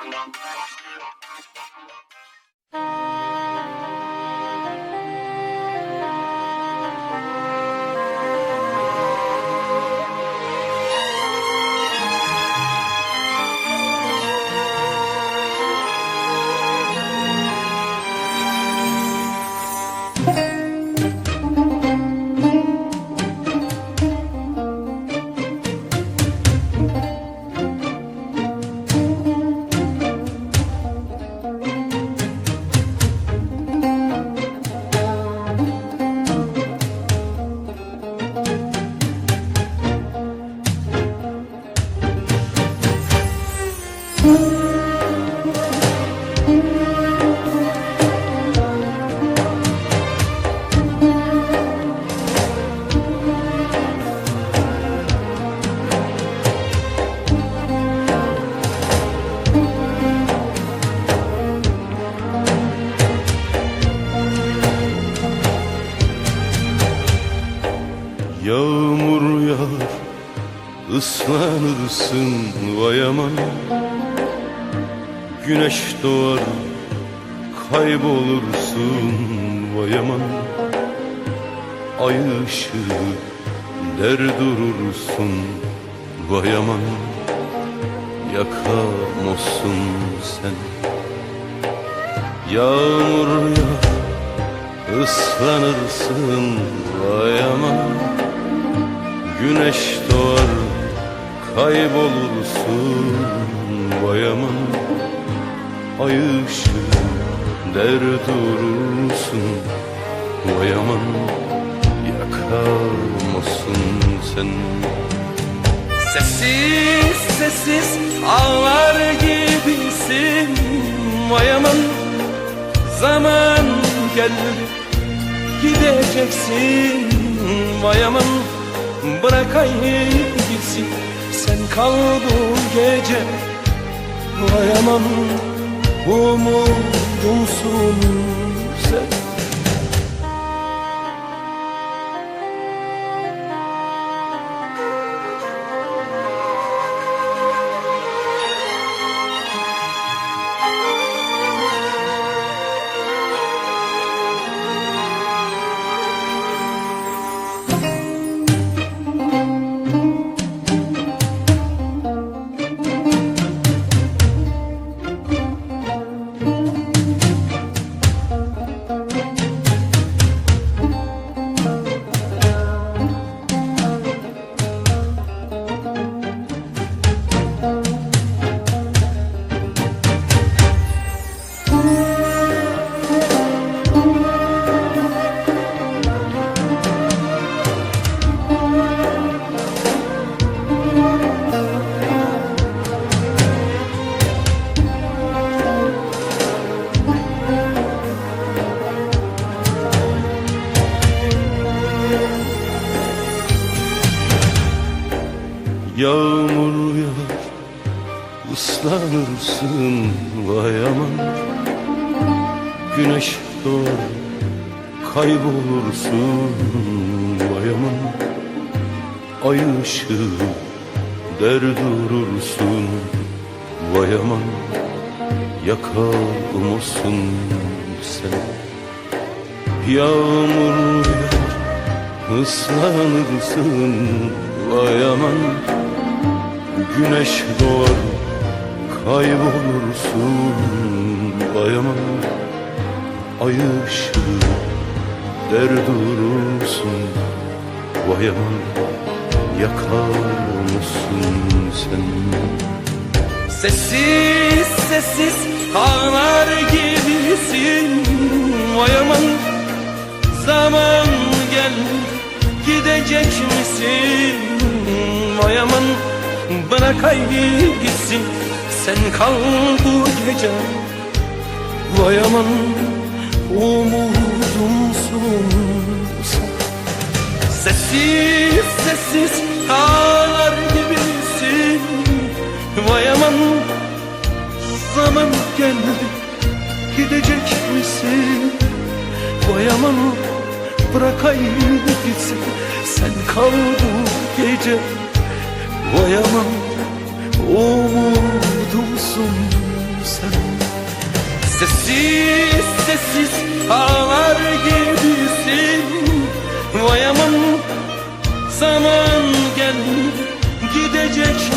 ありがとうございます。Yağmur yağar ıslanırsın vay aman. Güneş doğar kaybolursun vay aman. Ay ışığı der durursun vay aman. Yakamazsın sen. Yağmur yağar ıslanırsın vay aman Güneş doğar kaybolursun vay aman Ay ışığı der durursun vay aman Yakamazsın sen. Sessiz sessiz ağlar gibisin Vay aman zaman geldi Gideceksin vay aman Bırak ay gitsin. Sen kal bu gece. Vay aman Umudumsun Yağmur yağar ıslanırsın vay aman. Güneş doğar kaybolursun vay aman. Ay ışığı der durursun vay aman. Yakamazsın sen. Yağmur yağar ıslanırsın vay aman Güneş doğar kaybolursun. Vay aman Ay ışığı der durursun. Vay aman Yakar mısın sen. Sessiz sessiz ağlar gibisin. Vay aman zaman gel gidecek misin? Vay aman bırak ay gitsin Sen kal bu gece. Vay aman umudumsun Sessiz sessiz ağlar gibisin. Vay aman zaman geldi Gidecek misin? Vay aman bırak ay gitsin. Sen kal bu gece. Vay aman umudumsun sen. Sessiz sessiz ağlar gibisin. Vay aman zaman geldi gidecek